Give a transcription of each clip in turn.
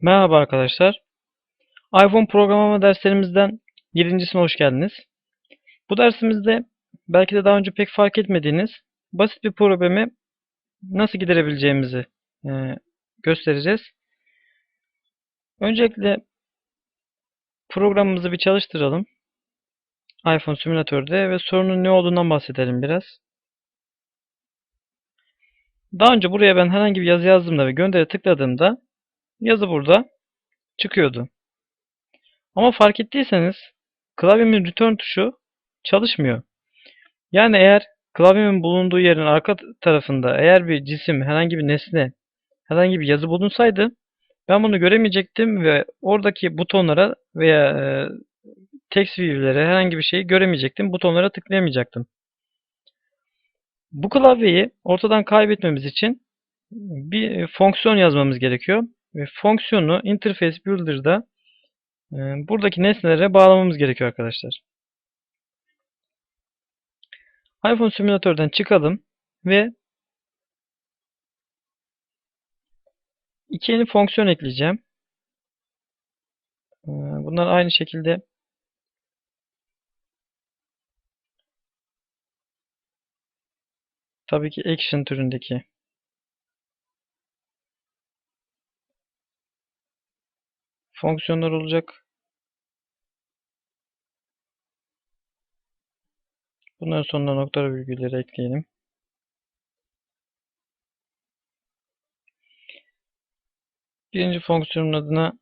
Merhaba arkadaşlar. iPhone programlama derslerimizden birincisine hoş geldiniz. Bu dersimizde belki de daha önce pek fark etmediğiniz basit bir problemi nasıl giderebileceğimizi e, göstereceğiz. Öncelikle programımızı bir çalıştıralım. iPhone simülatörde ve sorunun ne olduğundan bahsedelim biraz. Daha önce buraya ben herhangi bir yazı yazdığımda ve gönderi tıkladığımda yazı burada çıkıyordu. Ama fark ettiyseniz klavyemin return tuşu çalışmıyor. Yani eğer klavyemin bulunduğu yerin arka tarafında eğer bir cisim, herhangi bir nesne, herhangi bir yazı bulunsaydı ben bunu göremeyecektim ve oradaki butonlara veya e, text view'lere herhangi bir şeyi göremeyecektim. Butonlara tıklayamayacaktım. Bu klavyeyi ortadan kaybetmemiz için bir fonksiyon yazmamız gerekiyor. Ve fonksiyonu Interface Builder'da e, buradaki nesnelere bağlamamız gerekiyor arkadaşlar. iPhone simülatörden çıkalım ve iki yeni fonksiyon ekleyeceğim. E, Bunlar aynı şekilde tabii ki action türündeki fonksiyonlar olacak. Bunların sonuna nokta virgülleri ekleyelim. Birinci fonksiyonun adına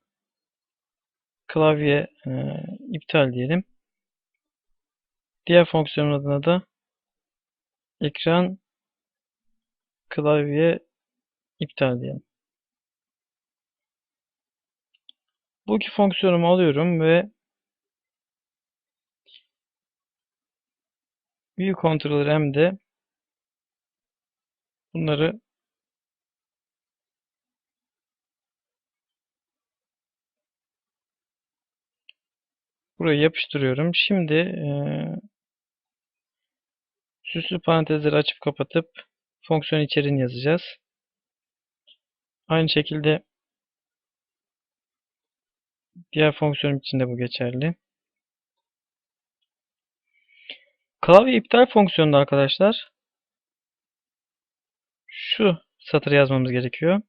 klavye e, iptal diyelim. Diğer fonksiyonun adına da ekran klavye iptal diyelim. Bu iki fonksiyonumu alıyorum ve View Controller M'de bunları buraya yapıştırıyorum. Şimdi e, süslü parantezleri açıp kapatıp fonksiyon içeriğini yazacağız. Aynı şekilde diğer fonksiyonum için de bu geçerli. Klavye iptal fonksiyonunda arkadaşlar şu satırı yazmamız gerekiyor.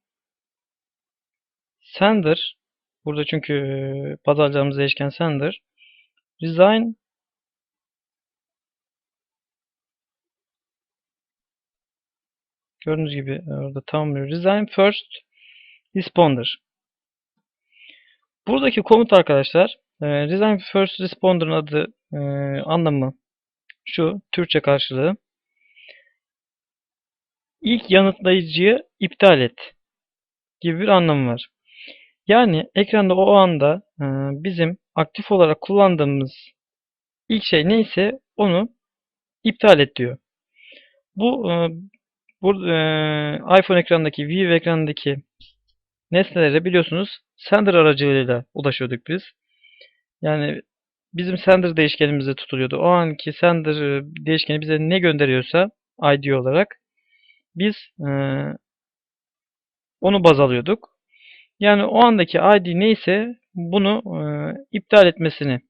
Sender burada çünkü e, baz alacağımız değişken sender resign gördüğünüz gibi orada tamamlıyor. Resign first responder. Buradaki komut arkadaşlar e, first responder'ın adı e, anlamı şu Türkçe karşılığı ilk yanıtlayıcıyı iptal et gibi bir anlamı var. Yani ekranda o anda e, bizim aktif olarak kullandığımız ilk şey neyse onu iptal et diyor. Bu, e, bu e, iPhone ekranındaki, View ekranındaki nesnelere biliyorsunuz sender aracılığıyla ulaşıyorduk biz. Yani bizim sender değişkenimizde tutuluyordu. O anki sender değişkeni bize ne gönderiyorsa ID olarak biz e, onu baz alıyorduk. Yani o andaki ID neyse bunu e, iptal etmesini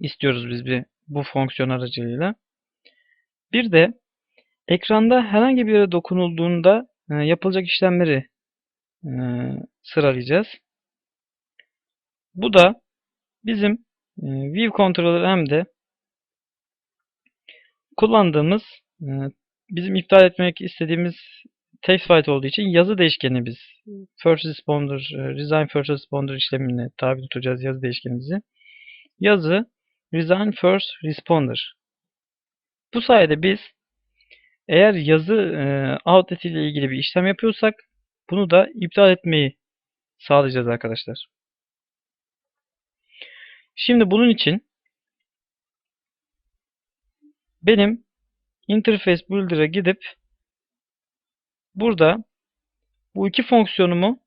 istiyoruz biz bir bu fonksiyon aracılığıyla. Bir de ekranda herhangi bir yere dokunulduğunda e, yapılacak işlemleri e, sıralayacağız. Bu da bizim e, View Controller M'de kullandığımız e, bizim iptal etmek istediğimiz text byte olduğu için yazı değişkeni biz first responder, e, resign first responder işlemine tabi tutacağız yazı değişkenimizi. Yazı resign first responder. Bu sayede biz eğer yazı e, outlet ile ilgili bir işlem yapıyorsak bunu da iptal etmeyi sağlayacağız arkadaşlar. Şimdi bunun için benim Interface Builder'a gidip burada bu iki fonksiyonumu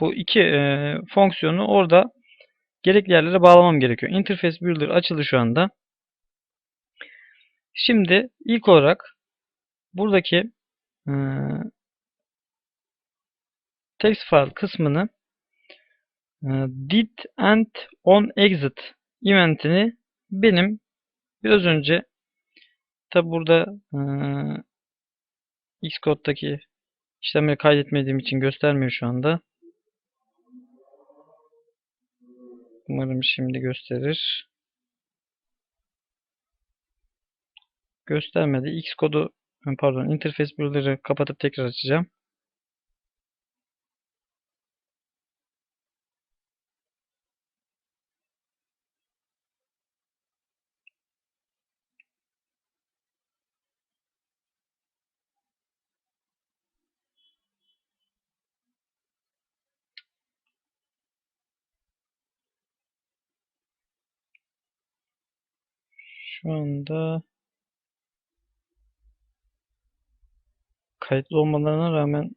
bu iki e, fonksiyonu orada gerekli yerlere bağlamam gerekiyor. Interface Builder açıldı şu anda. Şimdi ilk olarak buradaki e, text file kısmını e, did and on exit eventini benim biraz önce tabi burada e, Xcode'daki işlemleri kaydetmediğim için göstermiyor şu anda. Umarım şimdi gösterir. Göstermedi. Xcode'u pardon interface builder'ı kapatıp tekrar açacağım. Şu anda kayıtlı olmalarına rağmen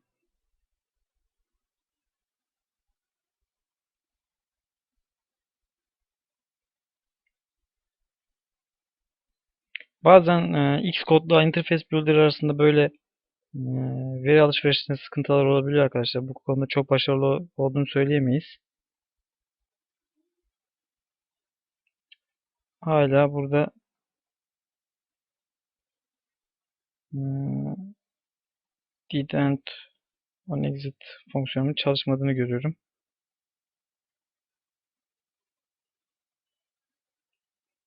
bazen e, Xcode'la Interface Builder arasında böyle e, veri alışverişinde sıkıntılar olabiliyor arkadaşlar. Bu konuda çok başarılı olduğunu söyleyemeyiz. Hala burada Hmm, did and on exit fonksiyonunun çalışmadığını görüyorum.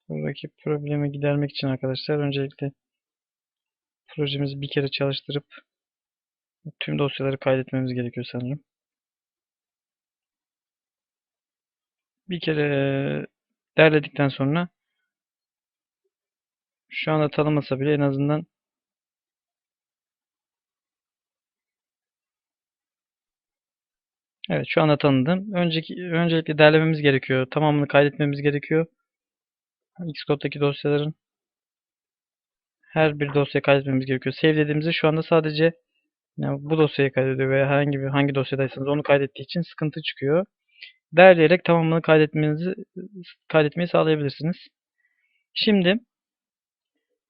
Buradaki problemi gidermek için arkadaşlar öncelikle projemizi bir kere çalıştırıp tüm dosyaları kaydetmemiz gerekiyor sanırım. Bir kere derledikten sonra şu anda tanımasa bile en azından Evet şu anda tanıdım. Önceki, öncelikle derlememiz gerekiyor. Tamamını kaydetmemiz gerekiyor. Xcode'daki dosyaların her bir dosyayı kaydetmemiz gerekiyor. Save dediğimizde şu anda sadece yani bu dosyayı kaydediyor veya herhangi bir hangi dosyadaysanız onu kaydettiği için sıkıntı çıkıyor. Derleyerek tamamını kaydetmenizi kaydetmeyi sağlayabilirsiniz. Şimdi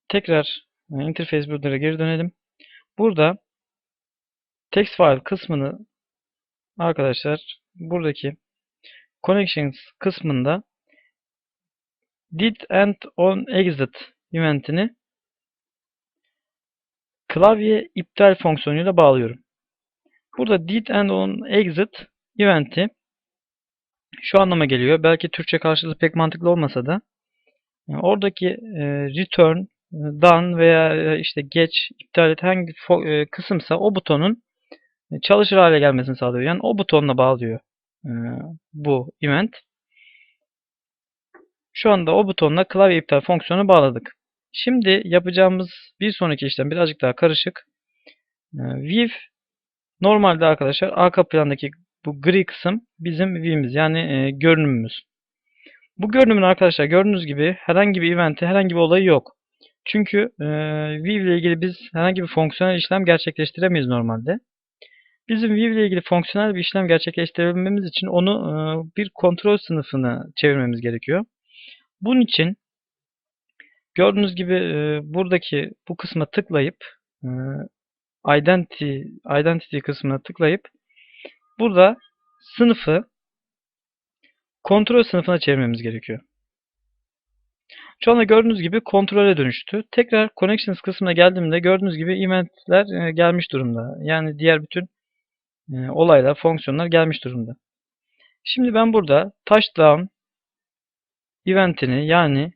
tekrar e, Interface Builder'a geri dönelim. Burada text file kısmını arkadaşlar buradaki connections kısmında did and on exit eventini klavye iptal fonksiyonuyla bağlıyorum. Burada did and on exit eventi şu anlama geliyor. Belki Türkçe karşılığı pek mantıklı olmasa da oradaki e, return, e, done veya e, işte geç, iptal et hangi kısımsa o butonun çalışır hale gelmesini sağlıyor. Yani o butonla bağlıyor bu event. Şu anda o butonla klavye iptal fonksiyonu bağladık. Şimdi yapacağımız bir sonraki işlem birazcık daha karışık. View normalde arkadaşlar arka plandaki bu gri kısım bizim view'imiz yani e, görünümümüz. Bu görünümün arkadaşlar gördüğünüz gibi herhangi bir eventi, herhangi bir olayı yok. Çünkü e, View ile ilgili biz herhangi bir fonksiyonel işlem gerçekleştiremeyiz normalde. Bizim View ile ilgili fonksiyonel bir işlem gerçekleştirebilmemiz için onu e, bir kontrol sınıfına çevirmemiz gerekiyor. Bunun için gördüğünüz gibi e, buradaki bu kısma tıklayıp e, identity, identity kısmına tıklayıp burada sınıfı kontrol sınıfına çevirmemiz gerekiyor. Şu anda gördüğünüz gibi kontrole dönüştü. Tekrar connections kısmına geldiğimde gördüğünüz gibi eventler gelmiş durumda. Yani diğer bütün e, olaylar, fonksiyonlar gelmiş durumda. Şimdi ben burada touchdown eventini yani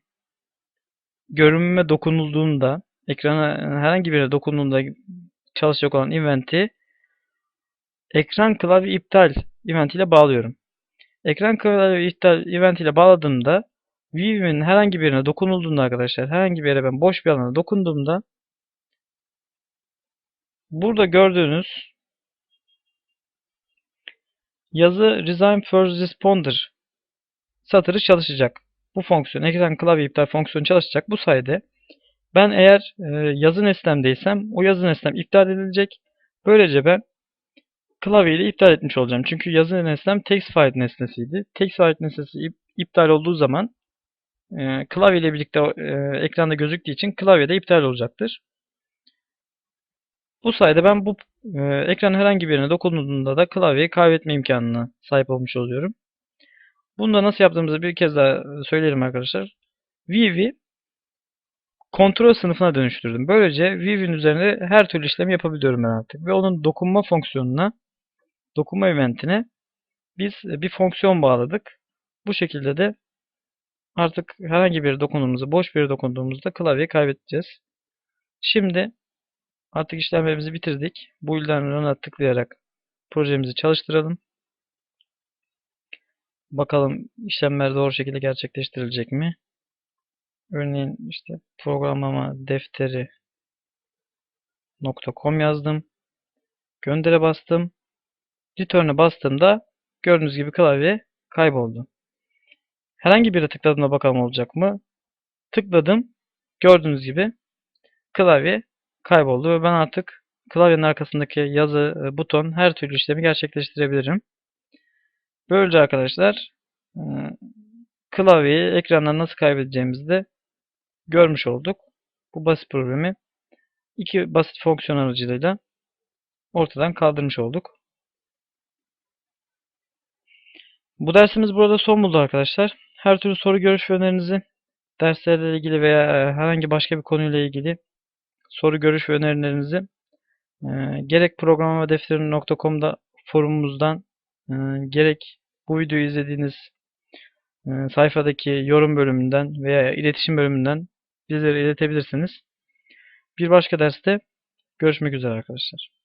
görünüme dokunulduğunda ekrana herhangi birine dokunduğunda çalışacak olan eventi ekran klavye iptal event ile bağlıyorum. Ekran klavye iptal event ile bağladığımda View'in herhangi birine dokunulduğunda arkadaşlar herhangi bir yere ben boş bir alana dokunduğumda burada gördüğünüz yazı Resign First Responder satırı çalışacak. Bu fonksiyon, ekran klavye iptal fonksiyonu çalışacak. Bu sayede ben eğer e, yazı nesnemdeysem o yazı nesnem iptal edilecek. Böylece ben klavyeyle iptal etmiş olacağım. Çünkü yazı nesnem TextFile nesnesiydi. TextFile nesnesi iptal olduğu zaman e, klavye ile birlikte e, ekranda gözüktüğü için klavyede iptal olacaktır. Bu sayede ben bu e, ekranın herhangi birine dokunduğumda da klavyeyi kaybetme imkanına sahip olmuş oluyorum. Bunu da nasıl yaptığımızı bir kez daha söyleyelim arkadaşlar. Vivi kontrol sınıfına dönüştürdüm. Böylece Vivi'nin üzerinde her türlü işlemi yapabiliyorum ben artık. Ve onun dokunma fonksiyonuna, dokunma eventine biz bir fonksiyon bağladık. Bu şekilde de artık herhangi bir dokunduğumuzda, boş bir dokunduğumuzda klavyeyi kaybedeceğiz. Şimdi artık işlemlerimizi bitirdik. Bu ilden run'a tıklayarak projemizi çalıştıralım. Bakalım işlemler doğru şekilde gerçekleştirilecek mi? Örneğin işte programlama defteri .com yazdım. Göndere bastım. Return'e bastığımda gördüğünüz gibi klavye kayboldu. Herhangi birine tıkladığımda bakalım olacak mı? Tıkladım. Gördüğünüz gibi klavye kayboldu ve ben artık klavyenin arkasındaki yazı, e, buton her türlü işlemi gerçekleştirebilirim. Böylece arkadaşlar e, klavyeyi ekrandan nasıl kaybedeceğimizi de görmüş olduk. Bu basit problemi iki basit fonksiyon aracılığıyla ortadan kaldırmış olduk. Bu dersimiz burada son buldu arkadaşlar. Her türlü soru görüş önerinizi derslerle ilgili veya e, herhangi başka bir konuyla ilgili soru görüş ve önerilerinizi e, gerek programlama defteri.com'da forumumuzdan e, gerek bu videoyu izlediğiniz e, sayfadaki yorum bölümünden veya iletişim bölümünden bizlere iletebilirsiniz. Bir başka derste görüşmek üzere arkadaşlar.